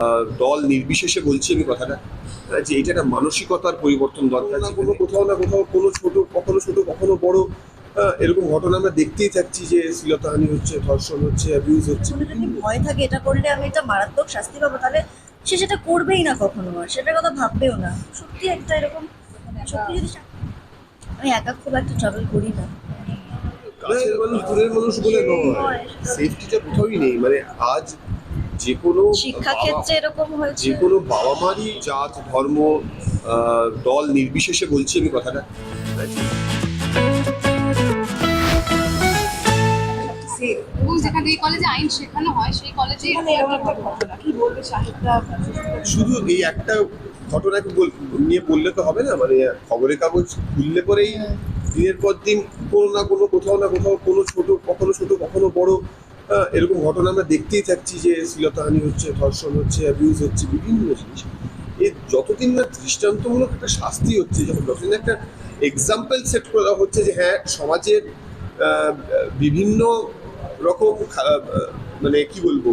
আহ, দল নির্বিশেষে বলছি আমি কথাটা যে এটা একটা মানসিকতার পরিবর্তন দরকার কোনো কোথাও না কোথাও কোনো ছোট কখনো ছোট কখনো বড় এরকম ঘটনা আমরা দেখতেই থাকছি যে শ্লীলতাহানি হচ্ছে ধর্ষণ হচ্ছে অ্যাবিউজ হচ্ছে। ভয় থাকে এটা করলে আমি এটা মারাত্মক শাস্তি পাবো তাহলে সে সেটা করবেই না কখনো আর সেটার কথা ভাববেও না। সত্যি একটা এরকম সত্যি যদি আমি একা খুব একটা ট্রাভেল করি না। কাছের মানুষ দূরের মানুষ বলে নয়। সেফটিটা কোথাওই নেই। মানে আজ যে কোনো শিক্ষা বাবা- ক্ষেত্রে এরকম হয়েছে? যে কোনো বাবা মারই জাত ধর্ম দল নির্বিশেষে বলছি আমি কথাটা। এবং যেখানে এই কলেজে আইন শেখানো হয় সেই কলেজে একটা ঘটনা। কি বলবে সাহিত্যা? শুধু এই একটা ঘটনাকে বল- নিয়ে বললে তো হবে না মানে খবরের কাগজ খুললে পরেই দিনের পর দিন কোনো না কোনো কোথাও না কোথাও কোনো ছোট কখনো ছোট কখনো বড় এরকম ঘটনা আমরা দেখতেই থাকছি যে শ্লীলতাহানি হচ্ছে, ধর্ষণ হচ্ছে অ্যাবিউজ হচ্ছে, বিভিন্ন জিনিস। এর যতদিন না দৃষ্টান্তমূলক একটা শাস্তি হচ্ছে, যখন যতদিন একটা এক্সাম্পল সেট করা হচ্ছে যে হ্যাঁ সমাজের বিভিন্ন রকম মানে কি বলব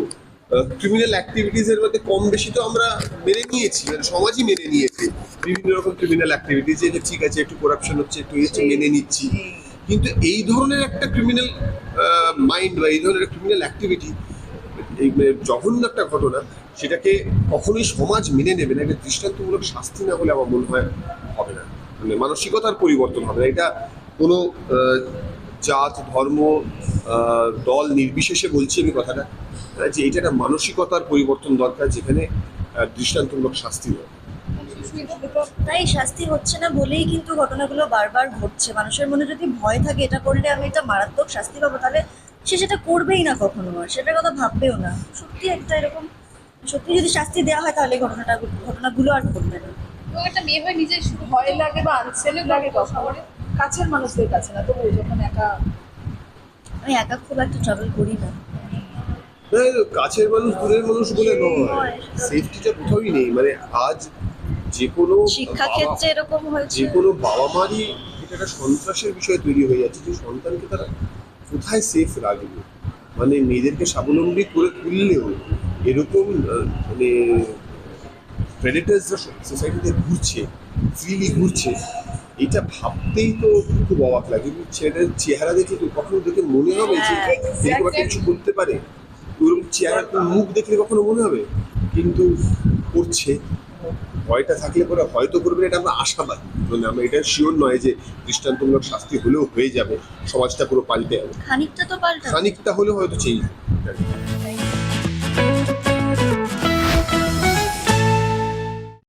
ক্রিমিনাল অ্যাক্টিভিটিস এর মধ্যে কম বেশি তো আমরা মেনে নিয়েছি মানে সমাজই মেনে নিয়েছে। বিভিন্ন রকম ক্রিমিনাল অ্যাক্টিভিটিস যে ঠিক আছে, একটু করাপশন হচ্ছে, একটু মেনে নিচ্ছি। কিন্তু এই ধরনের একটা ক্রিমিনাল মাইন্ড বা এই ধরনের ক্রিমিনাল অ্যাক্টিভিটি এই মানে জঘন্য একটা ঘটনা, সেটাকে কখনোই সমাজ মেনে নেবে না। এটা দৃষ্টান্তমূলক শাস্তি না হলে আমার মনে হয় হবে না। মানে মানসিকতার পরিবর্তন হবে না। এটা কোনো জাত, ধর্ম দল নির্বিশেষে বলছি আমি কথাটা, যে এটা একটা মানসিকতার পরিবর্তন দরকার, যেখানে দৃষ্টান্তমূলক শাস্তি দরকার তাই শাস্তি হচ্ছে না বলেই কিন্তু ঘটনাগুলো বারবার ঘটছে। মানুষের মনে যদি ভয় থাকে এটা করলে আমি এটা মারাত্মক শাস্তি পাবো তাহলে সে সেটা করবেই না কখনো আর। সেটার কথা ভাববেও না। সত্যি একটা এরকম সত্যি যদি শাস্তি দেওয়া হয় তাহলে ঘটনাটা ঘটনাগুলো আর ঘটবে না। একটা মেয়ে হয়ে নিজের ভয় লাগে বা লাগে কাছের মানুষদের কাছে না তবু যখন একা? আমি একা খুব একটা ট্রাভেল করি না। না, কাছের মানুষ দূরের মানুষ বলে নয়। সেফটিটা কোথাওই নেই। মানে আজ যে কোনো শিক্ষা বাবা- ক্ষেত্রে এরকম হয়েছে? যে কোনো বাবা মারই এটা একটা সন্ত্রাসের বিষয় তৈরি হয়ে যাচ্ছে যে সন্তানকে তারা কোথায় সেফ রাখবে? মানে মেয়েদেরকে স্বাবলম্বী করে তুললেও এরকম মানে প্রেডেটার্সরা সোসাইটিতে ঘুরছে ফ্রিলি ঘুরছে এটা ভাবতেই তো খুব অবাক লাগে। কিন্তু ছেলেটার চেহারা দেখে তো কখনো দেখে মনে হবে যে হ্যাঁ, এরকম একটা কিছু করতে পারে। ওরকম চেহারা মুখ দেখলে কখনো মনে হবে? কিন্তু করছে। ভয়টা থাকলে পরে হয়তো করবেন এটা আমরা আশাবাদী। মানে আমরা এটা শিওর নয় যে দৃষ্টান্তমূলক শাস্তি হলেও হয়ে যাবে সমাজটা পুরো পাল্টে যাবে। খানিকটা তো পাল্টা খানিকটা হলেও হয়তো চেঞ্জ